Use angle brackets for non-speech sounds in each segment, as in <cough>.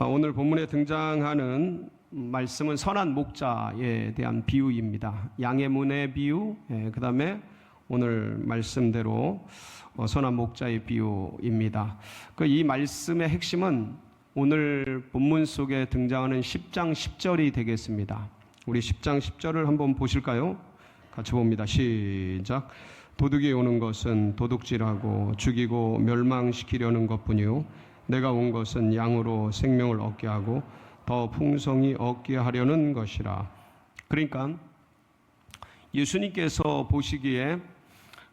어, 오늘 본문에 등장하는 말씀은 선한 목자에 대한 비유입니다. 양의 문의 비유, 그 다음에 오늘 말씀대로 어, 선한 목자의 비유입니다. 그 이 말씀의 핵심은 오늘 본문 속에 등장하는 10장 10절이 되겠습니다. 우리 10장 10절을 한번 보실까요? 같이 봅니다. 시작. 도둑이 오는 것은 도둑질하고 죽이고 멸망시키려는 것뿐이요 내가 온 것은 양으로 생명을 얻게 하고 더 풍성히 얻게 하려는 것이라. 그러니까 예수님께서 보시기에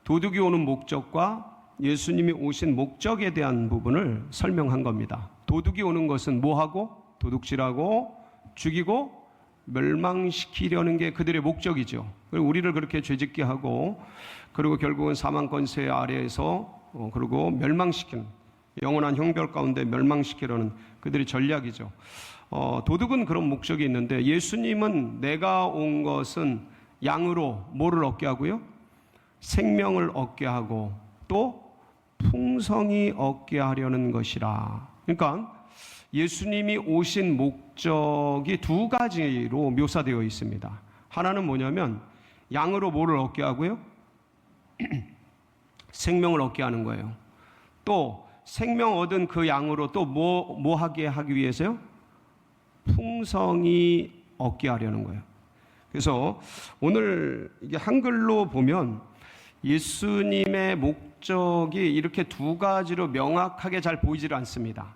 도둑이 오는 목적과 예수님이 오신 목적에 대한 부분을 설명한 겁니다. 도둑이 오는 것은 뭐하고 도둑질하고 죽이고 멸망시키려는 게 그들의 목적이죠. 우리를 그렇게 죄짓게 하고 그리고 결국은 사망 권세 아래에서 어, 그리고 멸망시키는 영원한 형벌 가운데 멸망시키려는 그들의 전략이죠. 어, 도둑은 그런 목적이 있는데 예수님은 내가 온 것은 양으로 뭐를 얻게 하고요? 생명을 얻게 하고 또 풍성이 얻게 하려는 것이라. 그러니까 예수님이 오신 목적이 두 가지로 묘사되어 있습니다. 하나는 뭐냐면 양으로 뭐를 얻게 하고요? <clears throat> 생명을 얻게 하는 거예요. 또 생명 얻은 그 양으로 또 뭐 뭐 하게 하기 위해서요? 풍성이 얻게 하려는 거예요. 그래서 오늘 이게 한글로 보면 예수님의 목적이 이렇게 두 가지로 명확하게 잘 보이지를 않습니다.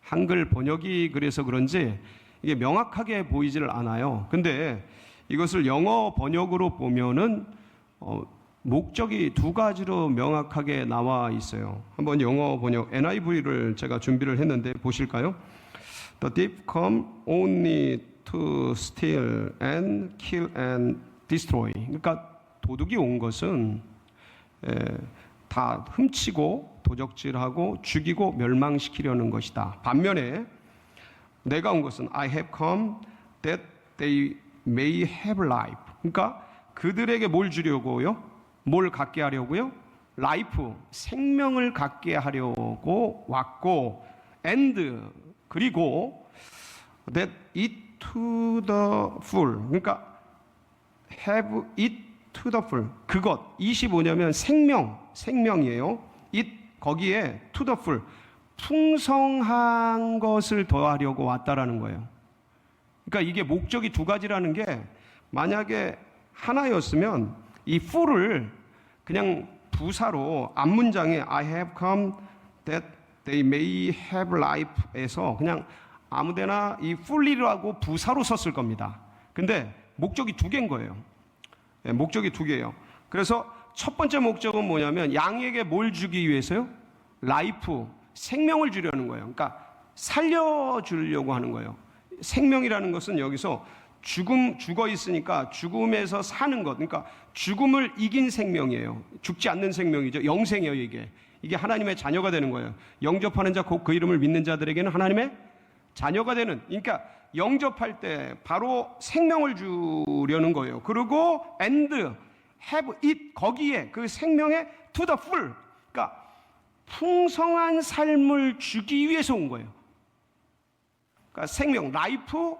한글 번역이 그래서 그런지 이게 명확하게 보이지를 않아요. 근데 이것을 영어 번역으로 보면은 어, 목적이 두 가지로 명확하게 나와 있어요. 한번 영어 번역 NIV를 제가 준비를 했는데 보실까요? The thief come only to steal and kill and destroy. 그러니까 도둑이 온 것은 에, 다 훔치고 도적질하고 죽이고 멸망시키려는 것이다. 반면에 내가 온 것은 I have come that they may have life. 그러니까 그들에게 뭘 주려고요? 뭘 갖게 하려고요? 라이프, 생명을 갖게 하려고 왔고, and 그리고 that it to the full. 그러니까 have it to the full. 그것 25냐면 생명, 생명이에요. it 거기에 to the full. 풍성한 것을 더하려고 왔다라는 거예요. 그러니까 이게 목적이 두 가지라는 게 만약에 하나였으면 이 full을 그냥 부사로 앞문장에 I have come that they may have life에서 그냥 아무데나 이 fully라고 부사로 썼을 겁니다. 근데 목적이 두 개인 거예요. 예, 목적이 두 개예요. 그래서 첫 번째 목적은 뭐냐면 양에게 뭘 주기 위해서요? 라이프, 생명을 주려는 거예요. 그러니까 살려주려고 하는 거예요. 생명이라는 것은 여기서 죽음, 죽어 있으니까 죽음에서 사는 것. 그러니까 죽음을 이긴 생명이에요. 죽지 않는 생명이죠. 영생이에요, 이게. 이게 하나님의 자녀가 되는 거예요. 영접하는 자, 곧 그 이름을 믿는 자들에게는 하나님의 자녀가 되는. 그러니까 영접할 때 바로 생명을 주려는 거예요. 그리고 and have it 거기에 그 생명에 to the full. 그러니까 풍성한 삶을 주기 위해서 온 거예요. 그러니까 생명, 라이프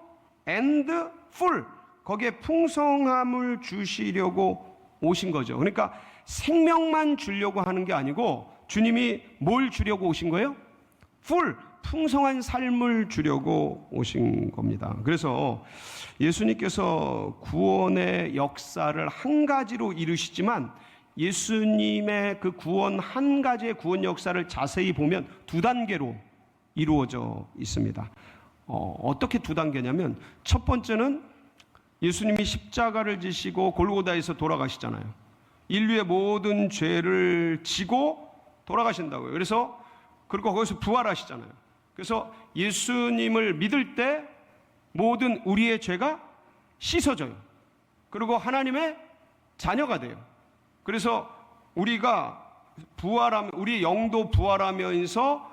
and full. 거기에 풍성함을 주시려고 오신 거죠. 그러니까 생명만 주려고 하는 게 아니고 주님이 뭘 주려고 오신 거예요? full. 풍성한 삶을 주려고 오신 겁니다. 그래서 예수님께서 구원의 역사를 한 가지로 이루시지만 예수님의 그 구원 한 가지의 구원 역사를 자세히 보면 두 단계로 이루어져 있습니다. 어, 떻게 두 단계냐면 첫 번째는 예수님이 십자가를 지시고 골고다에서 돌아가시잖아요. 인류의 모든 죄를 지고 돌아가신다고요. 그래서 그리고 거기서 부활하시잖아요. 그래서 예수님을 믿을 때 모든 우리의 죄가 씻어져요. 그리고 하나님의 자녀가 돼요. 그래서 우리가 부활하면 우리 영도 부활하면서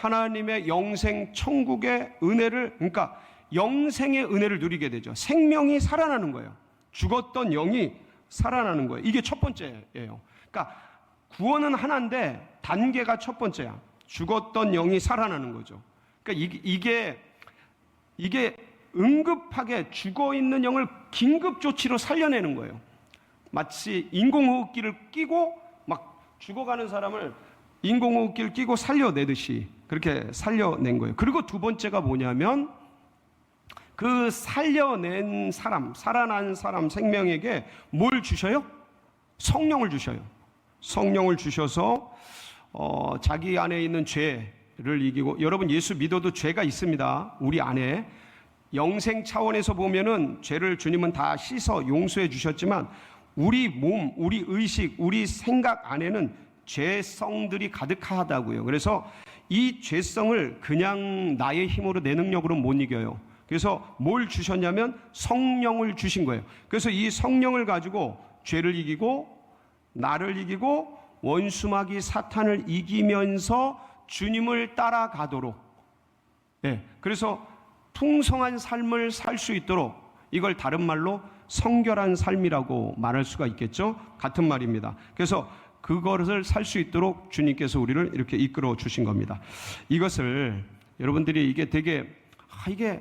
하나님의 영생 천국의 은혜를 그러니까 영생의 은혜를 누리게 되죠. 생명이 살아나는 거예요. 죽었던 영이 살아나는 거예요. 이게 첫 번째예요. 그러니까 구원은 하나인데 단계가 첫 번째야. 죽었던 영이 살아나는 거죠. 그러니까 이게 이게 응급하게 죽어 있는 영을 긴급 조치로 살려내는 거예요. 마치 인공호흡기를 끼고 막 죽어가는 사람을 인공호흡기를 끼고 살려내듯이 그렇게 살려낸 거예요. 그리고 두 번째가 뭐냐면 그 살려낸 사람, 살아난 사람 생명에게 뭘 주셔요? 성령을 주셔요. 성령을 주셔서 어, 자기 안에 있는 죄를 이기고 여러분 예수 믿어도 죄가 있습니다. 우리 안에 영생 차원에서 보면은 죄를 주님은 다 씻어 용서해 주셨지만 우리 몸, 우리 의식, 우리 생각 안에는 죄성들이 가득하다고요. 그래서 이 죄성을 그냥 나의 힘으로 내 능력으로 못 이겨요. 그래서 뭘 주셨냐면 성령을 주신 거예요. 그래서 이 성령을 가지고 죄를 이기고 나를 이기고 원수마귀 사탄을 이기면서 주님을 따라가도록 예. 그래서 풍성한 삶을 살 수 있도록 이걸 다른 말로 성결한 삶이라고 말할 수가 있겠죠. 같은 말입니다. 그래서 그것을 살 수 있도록 주님께서 우리를 이렇게 이끌어 주신 겁니다. 이것을 여러분들이 이게 되게 아, 이게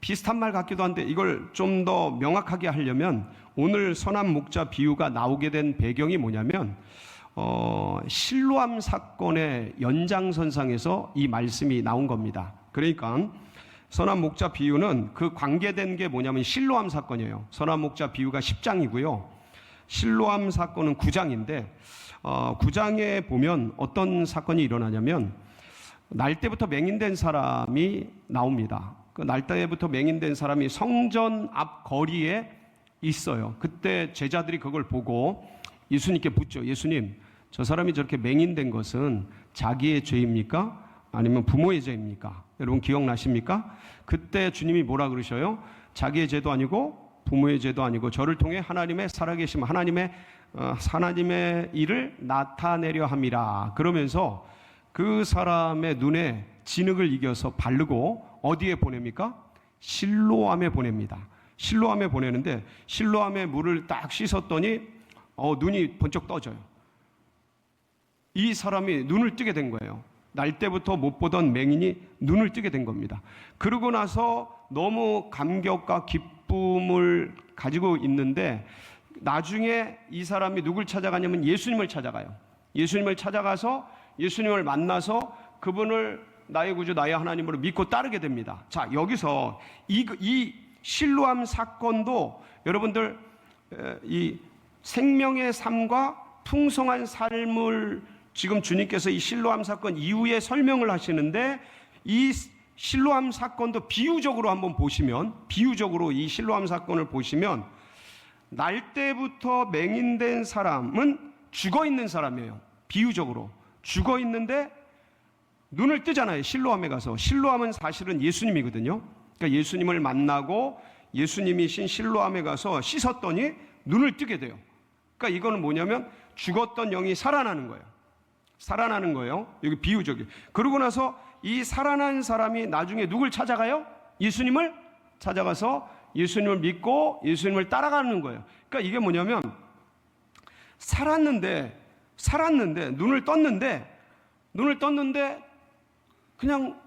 비슷한 말 같기도 한데 이걸 좀 더 명확하게 하려면 오늘 선한 목자 비유가 나오게 된 배경이 뭐냐면 어, 실로암 사건의 연장선상에서 이 말씀이 나온 겁니다. 그러니까 선한 목자 비유는 그 관계된 게 뭐냐면 실로암 사건이에요. 선한 목자 비유가 10장이고요. 실로암 사건은 9장인데 어, 9장에 보면 어떤 사건이 일어나냐면 날 때부터 맹인된 사람이 나옵니다. 그날 때부터 맹인된 사람이 성전 앞 거리에 있어요. 그때 제자들이 그걸 보고 예수님께 묻죠. 예수님, 저 사람이 저렇게 맹인된 것은 자기의 죄입니까? 아니면 부모의 죄입니까? 여러분 기억나십니까? 그때 주님이 뭐라 그러셔요? 자기의 죄도 아니고 부모의 죄도 아니고 저를 통해 하나님의 살아계심, 하나님의 어, 하나님의 일을 나타내려 함이라. 그러면서 그 사람의 눈에 진흙을 이겨서 바르고 어디에 보냅니까? 실로암에 보냅니다. 실로암에 보내는데 실로암에 물을 딱 씻었더니 어, 눈이 번쩍 떠져요. 이 사람이 눈을 뜨게 된 거예요. 날 때부터 못 보던 맹인이 눈을 뜨게 된 겁니다. 그러고 나서 너무 감격과 기쁨을 가지고 있는데 나중에 이 사람이 누굴 찾아가냐면 예수님을 찾아가요. 예수님을 찾아가서 예수님을 만나서 그분을 나의 구주, 나의 하나님으로 믿고 따르게 됩니다. 자, 여기서 이, 이 실로암 사건도 여러분들 에, 이 생명의 삶과 풍성한 삶을 지금 주님께서 이 실로암 사건 이후에 설명을 하시는데 이 실로암 사건도 비유적으로 한번 보시면 비유적으로 이 실로암 사건을 보시면 날 때부터 맹인된 사람은 죽어 있는 사람이에요. 비유적으로 죽어 있는데 눈을 뜨잖아요. 실로암에 가서 실로암은 사실은 예수님이거든요. 그러니까 예수님을 만나고 예수님이신 실로암에 가서 씻었더니 눈을 뜨게 돼요. 그러니까 이거는 뭐냐면 죽었던 영이 살아나는 거예요. 살아나는 거예요. 여기 비유적이. 그러고 나서 이 살아난 사람이 나중에 누굴 찾아가요? 예수님을 찾아가서 예수님을 믿고 예수님을 따라가는 거예요. 그러니까 이게 뭐냐면 살았는데 살았는데 눈을 떴는데 눈을 떴는데 그냥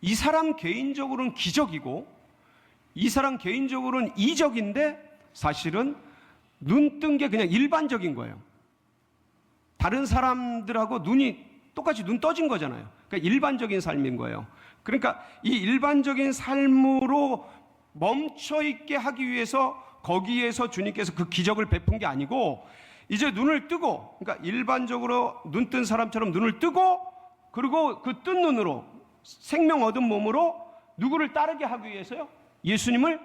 이 사람 개인적으로는 기적이고 이 사람 개인적으로는 이적인데 사실은 눈 뜬 게 그냥 일반적인 거예요. 다른 사람들하고 눈이 똑같이 눈 떠진 거잖아요. 그러니까 일반적인 삶인 거예요. 그러니까 이 일반적인 삶으로 멈춰 있게 하기 위해서 거기에서 주님께서 그 기적을 베푼 게 아니고 이제 눈을 뜨고 그러니까 일반적으로 눈 뜬 사람처럼 눈을 뜨고 그리고 그 뜬 눈으로 생명 얻은 몸으로 누구를 따르게 하기 위해서요? 예수님을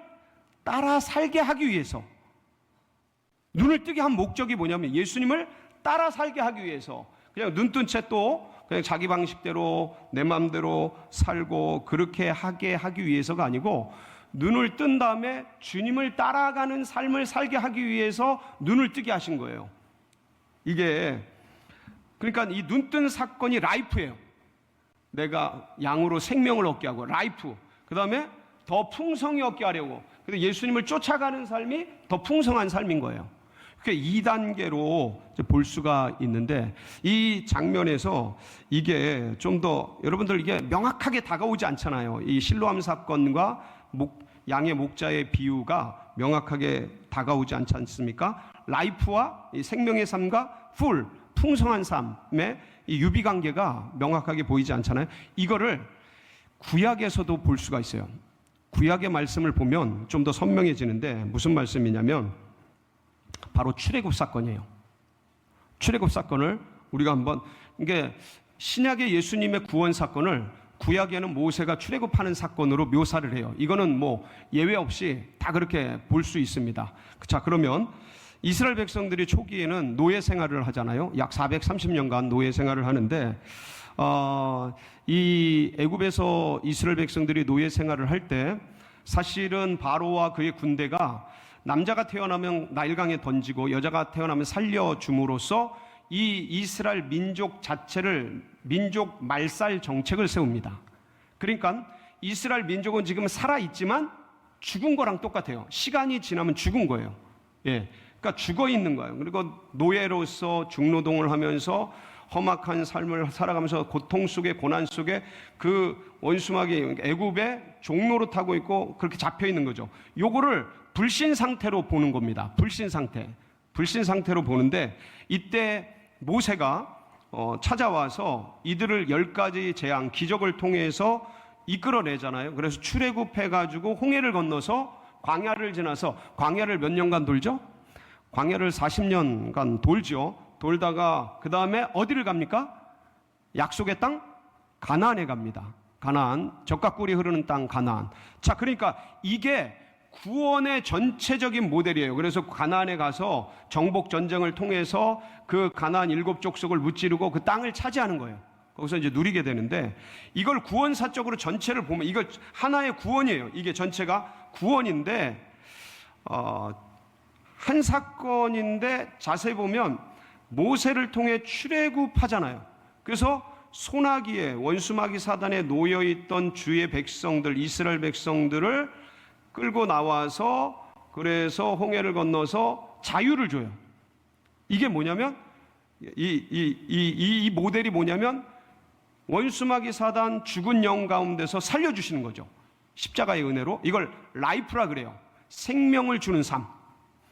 따라 살게 하기 위해서 눈을 뜨게 한 목적이 뭐냐면 예수님을 따라 살게 하기 위해서 그냥 눈 뜬 채 또 그냥 자기 방식대로 내 마음대로 살고 그렇게 하게 하기 위해서가 아니고 눈을 뜬 다음에 주님을 따라가는 삶을 살게 하기 위해서 눈을 뜨게 하신 거예요. 이게 그러니까 이 눈 뜬 사건이 라이프예요. 내가 양으로 생명을 얻게 하고 라이프. 그다음에 더 풍성히 얻게 하려고. 그래서 예수님을 쫓아가는 삶이 더 풍성한 삶인 거예요. 그게 2단계로 볼 수가 있는데 이 장면에서 이게 좀 더 여러분들 이게 명확하게 다가오지 않잖아요. 이 실로암 사건과 목, 양의 목자의 비유가 명확하게 다가오지 않지 않습니까? 라이프와 이 생명의 삶과 풀 풍성한 삶의 이 유비 관계가 명확하게 보이지 않잖아요. 이거를 구약에서도 볼 수가 있어요. 구약의 말씀을 보면 좀 더 선명해지는데 무슨 말씀이냐면 바로 출애굽 사건이에요. 출애굽 사건을 우리가 한번 이게 신약의 예수님의 구원 사건을 구약에는 모세가 출애굽하는 사건으로 묘사를 해요. 이거는 뭐 예외 없이 다 그렇게 볼 수 있습니다. 자, 그러면 이스라엘 백성들이 초기에는 노예 생활을 하잖아요. 약 430년간 노예 생활을 하는데 어, 이 애굽에서 이스라엘 백성들이 노예 생활을 할 때 사실은 바로와 그의 군대가 남자가 태어나면 나일강에 던지고 여자가 태어나면 살려줌으로써 이 이스라엘 민족 자체를 민족 말살 정책을 세웁니다. 그러니까 이스라엘 민족은 지금 살아 있지만 죽은 거랑 똑같아요. 시간이 지나면 죽은 거예요. 예. 그러니까 죽어 있는 거예요. 그리고 노예로서 중노동을 하면서 험악한 삶을 살아가면서 고통 속에 고난 속에 그 원수막이 애굽의 종로로 타고 있고 그렇게 잡혀 있는 거죠. 요거를 불신 상태로 보는 겁니다. 불신 상태. 불신 상태로 보는데 이때 모세가 어, 찾아와서 이들을 열 가지 재앙 기적을 통해서 이끌어내잖아요. 그래서 출애굽해 가지고 홍해를 건너서 광야를 지나서 광야를 몇 년간 돌죠? 광야를 40년간 돌죠. 돌다가 그 다음에 어디를 갑니까? 약속의 땅 가나안에 갑니다. 가나안 적과 꿀이 흐르는 땅 가나안. 자, 그러니까 이게 구원의 전체적인 모델이에요. 그래서 가나안에 가서 정복 전쟁을 통해서 그 가나안 일곱 족속을 무찌르고 그 땅을 차지하는 거예요. 거기서 이제 누리게 되는데 이걸 구원 사적으로 전체를 보면 이걸 하나의 구원이에요. 이게 전체가 구원인데 어, 한 사건인데 자세히 보면 모세를 통해 출애굽하잖아요. 그래서 소나기에 원수마귀 사단에 놓여 있던 주의 백성들 이스라엘 백성들을 끌고 나와서 그래서 홍해를 건너서 자유를 줘요. 이게 뭐냐면 이, 이, 이, 이, 이 모델이 뭐냐면 원수마귀 사단 죽은 영 가운데서 살려 주시는 거죠. 십자가의 은혜로 이걸 라이프라 그래요. 생명을 주는 삶.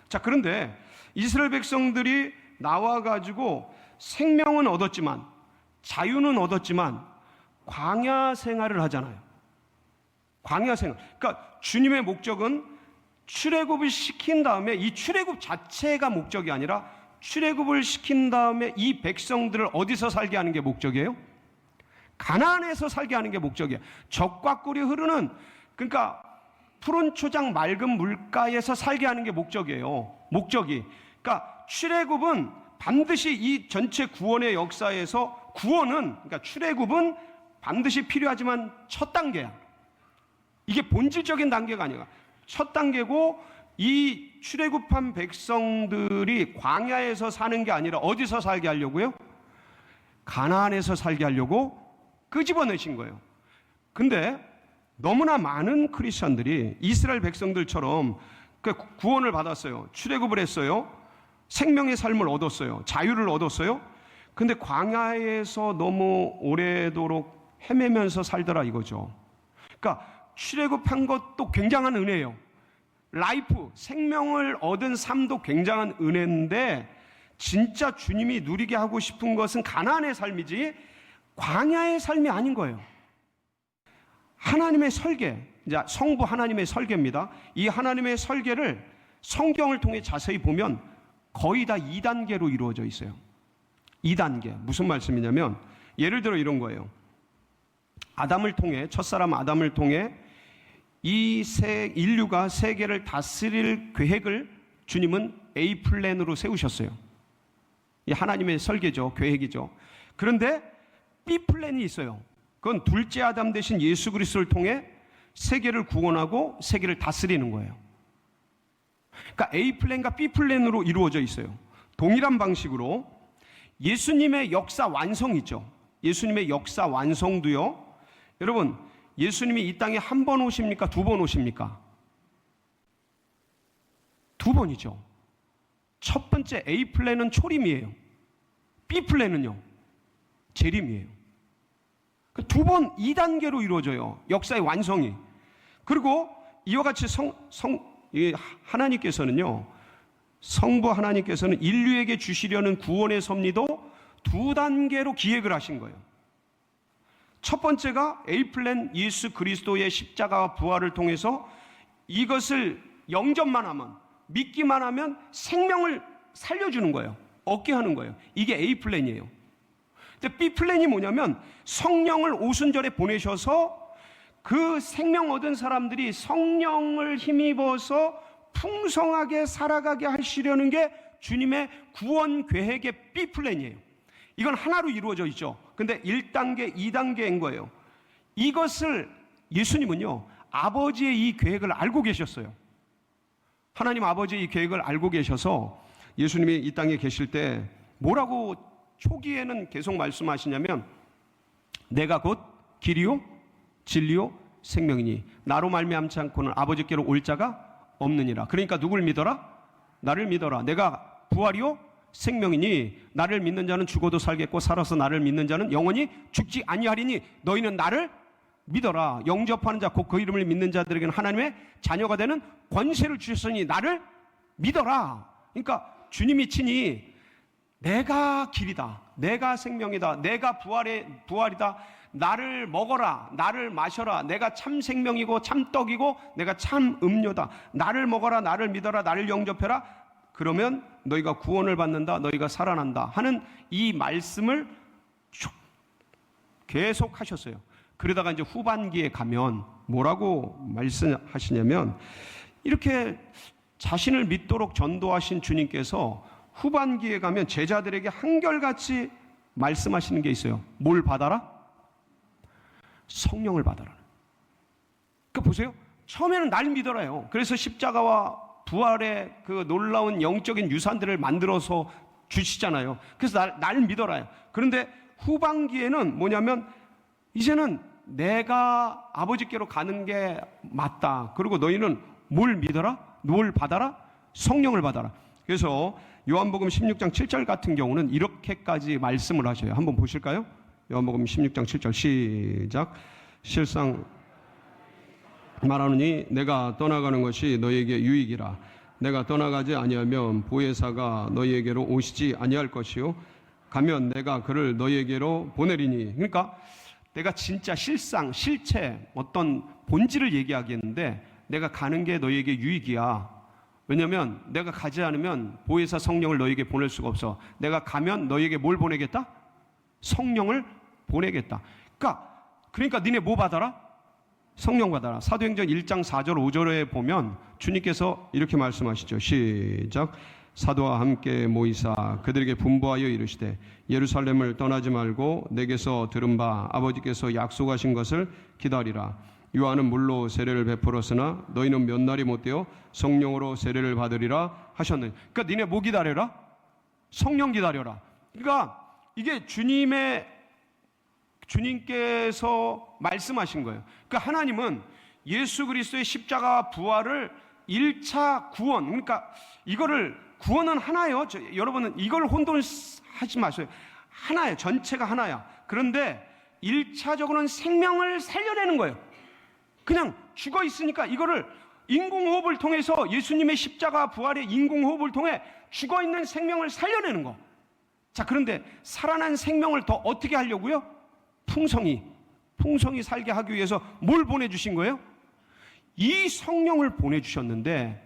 자, 그런데 이스라엘 백성들이 나와 가지고 생명은 얻었지만 자유는 얻었지만 광야 생활을 하잖아요. 광야 생활. 그러니까 주님의 목적은 출애굽을 시킨 다음에 이 출애굽 자체가 목적이 아니라 출애굽을 시킨 다음에 이 백성들을 어디서 살게 하는 게 목적이에요? 가나안에서 살게 하는 게 목적이에요. 적과 꿀이 흐르는 그러니까 푸른 초장 맑은 물가에서 살게 하는 게 목적이에요. 목적이. 그러니까 출애굽은 반드시 이 전체 구원의 역사에서 구원은 그러니까 출애굽은 반드시 필요하지만 첫 단계야. 이게 본질적인 단계가 아니야. 첫 단계고 이 출애굽한 백성들이 광야에서 사는 게 아니라 어디서 살게 하려고요? 가나안에서 살게 하려고 끄집어내신 거예요. 근데 너무나 많은 크리스천들이 이스라엘 백성들처럼 그 구원을 받았어요. 출애굽을 했어요. 생명의 삶을 얻었어요. 자유를 얻었어요. 근데 광야에서 너무 오래도록 헤매면서 살더라 이거죠. 그러니까 출애굽한 것도 굉장한 은혜예요. 라이프, 생명을 얻은 삶도 굉장한 은혜인데 진짜 주님이 누리게 하고 싶은 것은 가나안의 삶이지 광야의 삶이 아닌 거예요. 하나님의 설계, 이제 성부 하나님의 설계입니다. 이 하나님의 설계를 성경을 통해 자세히 보면 거의 다 2단계로 이루어져 있어요. 2단계. 무슨 말씀이냐면 예를 들어 이런 거예요. 아담을 통해 첫사람 아담을 통해 이 세 인류가 세계를 다스릴 계획을 주님은 A 플랜으로 세우셨어요. 이 하나님의 설계죠. 계획이죠. 그런데 B 플랜이 있어요. 그건 둘째 아담 대신 예수 그리스도를 통해 세계를 구원하고 세계를 다스리는 거예요. 그러니까 A 플랜과 B 플랜으로 이루어져 있어요. 동일한 방식으로 예수님의 역사 완성이죠. 예수님의 역사 완성도요. 여러분, 예수님이 이 땅에 한 번 오십니까? 두 번 오십니까? 두 번이죠. 첫 번째 A 플랜은 초림이에요. B 플랜은요. 재림이에요. 두 번 2단계로 이루어져요. 역사의 완성이. 그리고 이와 같이 성, 성, 이 하나님께서는요. 성부 하나님께서는 인류에게 주시려는 구원의 섭리도 두 단계로 기획을 하신 거예요. 첫 번째가 A 플랜 예수 그리스도의 십자가와 부활을 통해서 이것을 영접만 하면 믿기만 하면 생명을 살려주는 거예요. 얻게 하는 거예요. 이게 A 플랜이에요. 근데 B 플랜이 뭐냐면 성령을 오순절에 보내셔서 그 생명 얻은 사람들이 성령을 힘입어서 풍성하게 살아가게 하시려는 게 주님의 구원 계획의 B 플랜이에요. 이건 하나로 이루어져 있죠. 근데 1단계, 2단계인 거예요. 이것을 예수님은요, 아버지의 이 계획을 알고 계셨어요. 하나님 아버지의 이 계획을 알고 계셔서 예수님이 이 땅에 계실 때 뭐라고 초기에는 계속 말씀하시냐면 내가 곧 길이요 진리요 생명이니 나로 말미암지 않고는 아버지께로 올 자가 없느니라. 그러니까 누굴 믿어라? 나를 믿어라. 내가 부활이요 생명이니 나를 믿는 자는 죽어도 살겠고 살아서 나를 믿는 자는 영원히 죽지 아니하리니 너희는 나를 믿어라. 영접하는 자, 곧 그 이름을 믿는 자들에게는 하나님의 자녀가 되는 권세를 주셨으니 나를 믿어라. 그러니까 주님이 친히 내가 길이다. 내가 생명이다. 내가 부활의 부활이다. 나를 먹어라. 나를 마셔라. 내가 참 생명이고 참 떡이고 내가 참 음료다. 나를 먹어라. 나를 믿어라. 나를 영접해라. 그러면 너희가 구원을 받는다. 너희가 살아난다. 하는 이 말씀을 쭉 계속 하셨어요. 그러다가 이제 후반기에 가면 뭐라고 말씀하시냐면 이렇게 자신을 믿도록 전도하신 주님께서 후반기에 가면 제자들에게 한결같이 말씀하시는 게 있어요. 뭘 받아라? 성령을 받아라. 그 보세요. 처음에는 날 믿어라요. 그래서 십자가와 부활의 그 놀라운 영적인 유산들을 만들어서 주시잖아요. 그래서 날, 날 믿어라요. 그런데 후반기에는 뭐냐면 이제는 내가 아버지께로 가는 게 맞다. 그리고 너희는 뭘 믿어라? 뭘 받아라? 성령을 받아라. 그래서 요한복음 16장 7절 같은 경우는 이렇게까지 말씀을 하셔요. 한번 보실까요? 요한복음 16장 7절 시작. 실상 말하느니 내가 떠나가는 것이 너에게 유익이라. 내가 떠나가지 아니하면 보혜사가 너희에게로 오시지 아니할 것이요. 가면 내가 그를 너희에게로 보내리니. 그러니까 내가 진짜 실상, 실체, 어떤 본질을 얘기하겠는데 내가 가는 게 너희에게 유익이야. 왜냐면 내가 가지 않으면 보혜사 성령을 너희에게 보낼 수가 없어. 내가 가면 너희에게 뭘 보내겠다? 성령을 보내겠다. 그러니까 그러니까 니네 뭐 받아라? 성령 받아라. 사도행전 1장 4절 5절에 보면 주님께서 이렇게 말씀하시죠. 시작. 사도와 함께 모이사 그들에게 분부하여 이르시되 예루살렘을 떠나지 말고 내게서 들은 바 아버지께서 약속하신 것을 기다리라. 요한은 물로 세례를 베풀었으나 너희는 몇 날이 못 되어 성령으로 세례를 받으리라 하셨느니. 그러니까 니네 뭐 기다려라? 성령 기다려라. 그러니까 이게 주님의 주님께서 말씀하신 거예요. 그러니까 하나님은 예수 그리스도의 십자가 부활을 1차 구원, 그러니까 이거를 구원은 하나요. 저, 여러분은 이걸 혼돈하지 마세요. 하나예요. 전체가 하나야. 그런데 1차적으로는 생명을 살려내는 거예요. 그냥 죽어 있으니까 이거를 인공호흡을 통해서 예수님의 십자가 부활의 인공호흡을 통해 죽어 있는 생명을 살려내는 거. 자, 그런데 살아난 생명을 더 어떻게 하려고요? 풍성히, 풍성히 살게 하기 위해서 뭘 보내주신 거예요? 이 성령을 보내주셨는데,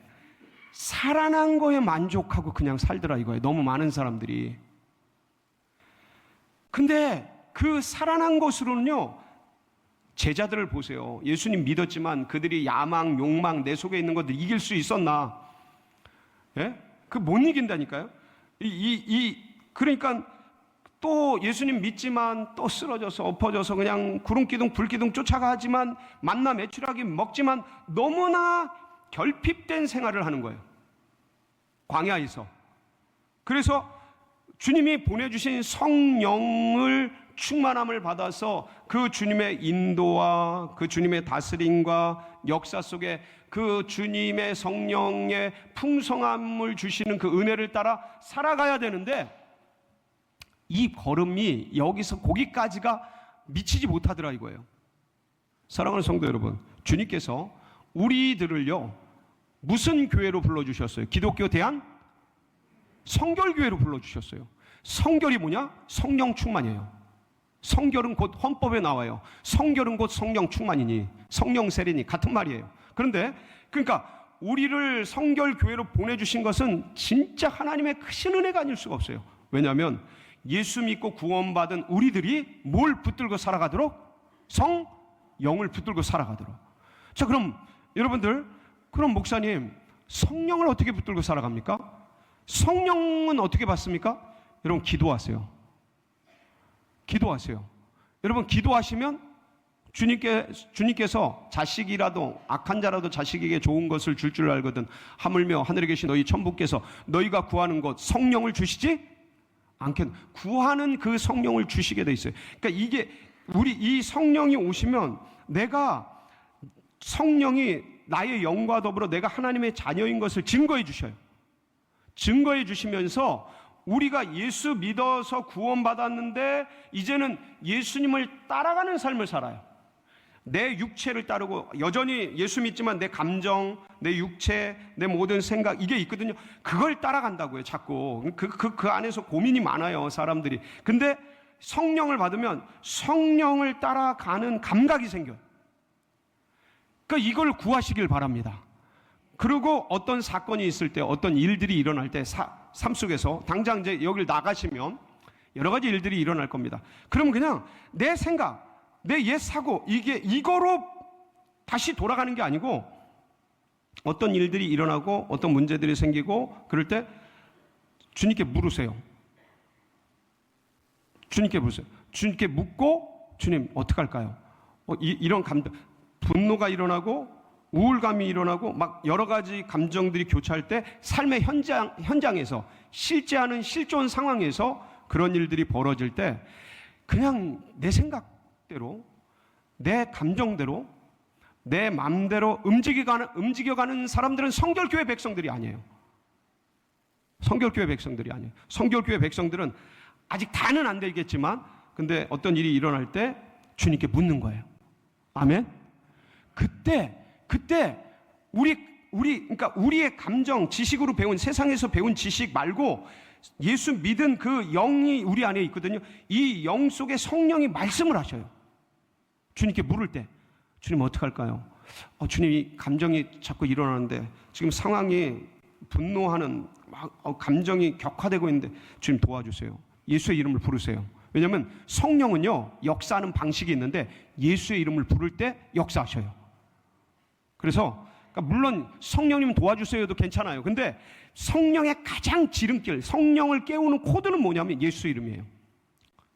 살아난 거에 만족하고 그냥 살더라 이거예요. 너무 많은 사람들이. 근데 그 살아난 것으로는요, 제자들을 보세요. 예수님 믿었지만 그들이 야망, 욕망, 내 속에 있는 것들 이길 수 있었나? 예? 그 못 이긴다니까요? 이, 이, 이, 그러니까 또 예수님 믿지만 또 쓰러져서 엎어져서 그냥 구름기둥, 불기둥 쫓아가지만 만나 매출하기 먹지만 너무나 결핍된 생활을 하는 거예요. 광야에서. 그래서 주님이 보내주신 성령을 충만함을 받아서 그 주님의 인도와 그 주님의 다스림과 역사 속에 그 주님의 성령의 풍성함을 주시는 그 은혜를 따라 살아가야 되는데 이 걸음이 여기서 거기까지가 미치지 못하더라 이거예요. 사랑하는 성도 여러분, 주님께서 우리들을요 무슨 교회로 불러 주셨어요? 기독교 대한 성결 교회로 불러 주셨어요. 성결이 뭐냐? 성령 충만이에요. 성결은 곧 헌법에 나와요. 성결은 곧 성령 충만이니 성령 세례니 같은 말이에요. 그런데 그러니까 우리를 성결 교회로 보내 주신 것은 진짜 하나님의 크신 은혜가 아닐 수가 없어요. 왜냐하면 예수 믿고 구원받은 우리들이 뭘 붙들고 살아가도록 성 영을 붙들고 살아가도록. 자 그럼 여러분들 그럼 목사님 성령을 어떻게 붙들고 살아갑니까? 성령은 어떻게 받습니까? 여러분 기도하세요. 기도하세요. 여러분 기도하시면 주님께 주님께서 자식이라도 악한 자라도 자식에게 좋은 것을 줄 줄 알거든 하물며 하늘에 계신 너희 천부께서 너희가 구하는 것 성령을 주시지 않겠 구하는 그 성령을 주시게 돼 있어요. 그러니까 이게 우리 이 성령이 오시면 내가 성령이 나의 영과 더불어 내가 하나님의 자녀인 것을 증거해 주셔요. 증거해 주시면서 우리가 예수 믿어서 구원받았는데 이제는 예수님을 따라가는 삶을 살아요. 내 육체를 따르고 여전히 예수 믿지만 내 감정, 내 육체, 내 모든 생각 이게 있거든요. 그걸 따라간다고요, 자꾸. 그, 그, 그 안에서 고민이 많아요, 사람들이. 근데 성령을 받으면 성령을 따라가는 감각이 생겨요. 그러니까 이걸 구하시길 바랍니다. 그리고 어떤 사건이 있을 때, 어떤 일들이 일어날 때, 사, 삶 속에서 당장 이제 여기를 나가시면 여러 가지 일들이 일어날 겁니다. 그럼 그냥 내 생각, 내 옛 사고, 이게 이거로 다시 돌아가는 게 아니고 어떤 일들이 일어나고 어떤 문제들이 생기고 그럴 때 주님께 물으세요. 주님께 물으세요. 주님께 묻고 주님 어떡할까요? 어, 이, 이런 감정, 분노가 일어나고 우울감이 일어나고 막 여러 가지 감정들이 교차할 때 삶의 현장, 현장에서 실제 하는 실존 상황에서 그런 일들이 벌어질 때 그냥 내 생각 대로 내 감정대로 내 마음대로 움직여가는, 움직여가는 사람들은 성결교회 백성들이 아니에요. 성결교회 백성들이 아니에요. 성결교회 백성들은 아직 다는 안 되겠지만 근데 어떤 일이 일어날 때 주님께 묻는 거예요. 아멘. 그때 그때 우리 우리 그러니까 우리의 감정, 지식으로 배운 세상에서 배운 지식 말고 예수 믿은 그 영이 우리 안에 있거든요. 이 영 속에 성령이 말씀을 하셔요. 주님께 물을 때 주님 어떡할까요? 어, 주님이 감정이 자꾸 일어나는데 지금 상황이 분노하는 막 어, 감정이 격화되고 있는데 주님 도와주세요. 예수의 이름을 부르세요. 왜냐하면 성령은요 역사하는 방식이 있는데 예수의 이름을 부를 때 역사하셔요. 그래서 그러니까 물론 성령님 도와주세요도 괜찮아요. 근데 성령의 가장 지름길, 성령을 깨우는 코드는 뭐냐면 예수 이름이에요.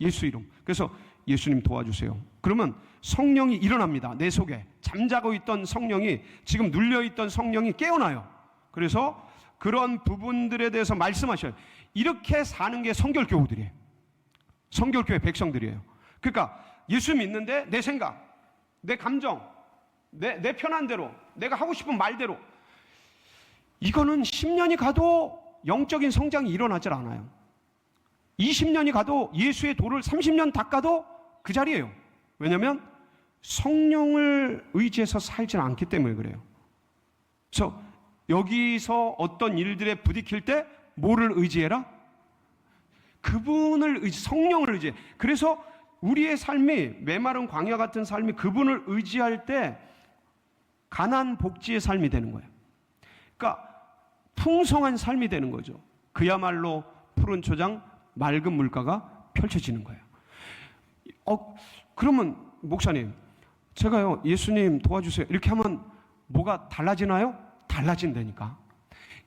예수 이름. 그래서 예수님 도와주세요. 그러면 성령이 일어납니다. 내 속에 잠자고 있던 성령이 지금 눌려 있던 성령이 깨어나요. 그래서 그런 부분들에 대해서 말씀하셔요. 이렇게 사는 게 성결교우들이에요. 성결교회 백성들이에요. 그러니까 예수 믿는데 내 생각, 내 감정, 내, 내 편한 대로, 내가 하고 싶은 말대로. 이거는 10년이 가도 영적인 성장이 일어나질 않아요. 20년이 가도 예수의 도를 30년 닦아도 그 자리예요. 왜냐하면 성령을 의지해서 살지 않기 때문에 그래요. 그래서 여기서 어떤 일들에 부딪힐 때 뭐를 의지해라? 그분을 의지, 성령을 의지해. 그래서 우리의 삶이 메마른 광야 같은 삶이 그분을 의지할 때 가난 복지의 삶이 되는 거예요. 그러니까 풍성한 삶이 되는 거죠. 그야말로 푸른 초장, 맑은 물가가 펼쳐지는 거예요. 어, 그러면 목사님, 제가요, 예수님 도와주세요. 이렇게 하면 뭐가 달라지나요? 달라진다니까.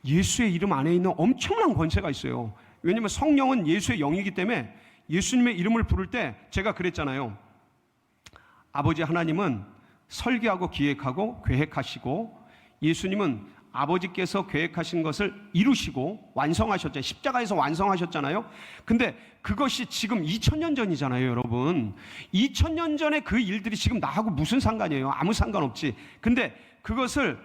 예수의 이름 안에 있는 엄청난 권세가 있어요. 왜냐면 성령은 예수의 영이기 때문에 예수님의 이름을 부를 때 제가 그랬잖아요. 아버지 하나님은 설계하고 기획하고 계획하시고 예수님은 아버지께서 계획하신 것을 이루시고 완성하셨잖아요. 십자가에서 완성하셨잖아요. 근데 그것이 지금 2000년 전이잖아요, 여러분. 2000년 전에 그 일들이 지금 나하고 무슨 상관이에요? 아무 상관없지. 근데 그것을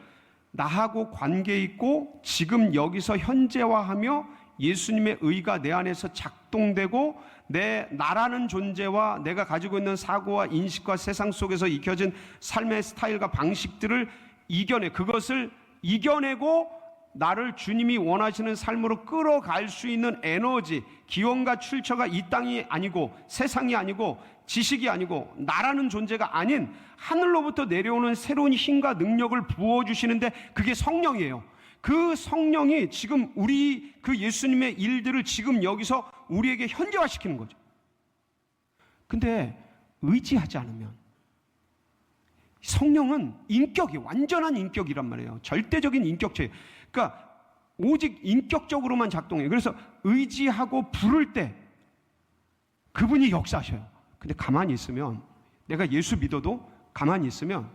나하고 관계 있고 지금 여기서 현재화하며 예수님의 의가 내 안에서 작동되고 내 나라는 존재와 내가 가지고 있는 사고와 인식과 세상 속에서 익혀진 삶의 스타일과 방식들을 이겨내 그것을 이겨내고 나를 주님이 원하시는 삶으로 끌어갈 수 있는 에너지, 기원과 출처가 이 땅이 아니고 세상이 아니고 지식이 아니고 나라는 존재가 아닌 하늘로부터 내려오는 새로운 힘과 능력을 부어주시는데 그게 성령이에요. 그 성령이 지금 우리 그 예수님의 일들을 지금 여기서 우리에게 현재화시키는 거죠. 근데 의지하지 않으면 성령은 인격이 완전한 인격이란 말이에요. 절대적인 인격체. 그러니까 오직 인격적으로만 작동해요. 그래서 의지하고 부를 때 그분이 역사하셔요. 근데 가만히 있으면 내가 예수 믿어도 가만히 있으면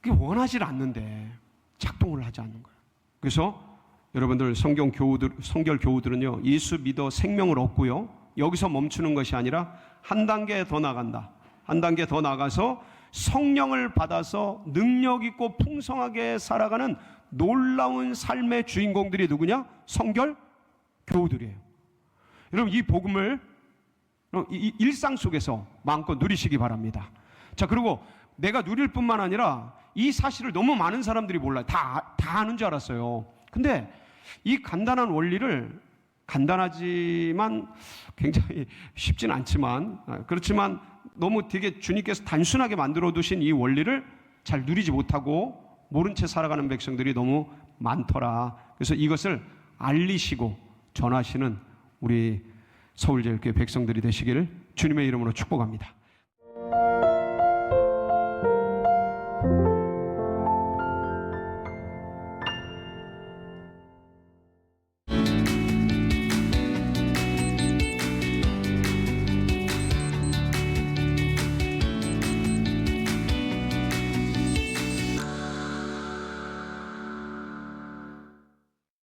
그게 원하지 않는데 작동을 하지 않는 거예요. 그래서 여러분들 성경 교우들 성결 교우들은요 예수 믿어 생명을 얻고요 여기서 멈추는 것이 아니라 한 단계 더 나간다. 한 단계 더 나가서 성령을 받아서 능력 있고 풍성하게 살아가는 놀라운 삶의 주인공들이 누구냐? 성결 교우들이에요. 여러분 이 복음을 이- 이 일상 속에서 마음껏 누리시기 바랍니다. 자 그리고 내가 누릴 뿐만 아니라 이 사실을 너무 많은 사람들이 몰라요. 다, 다 아는 줄 알았어요. 근데 이 간단한 원리를 간단하지만 굉장히 쉽진 않지만 아, 그렇지만 너무 되게 주님께서 단순하게 만들어 두신 이 원리를 잘 누리지 못하고 모른 채 살아가는 백성들이 너무 많더라. 그래서 이것을 알리시고 전하시는 우리 서울제일교회 백성들이 되시기를 주님의 이름으로 축복합니다.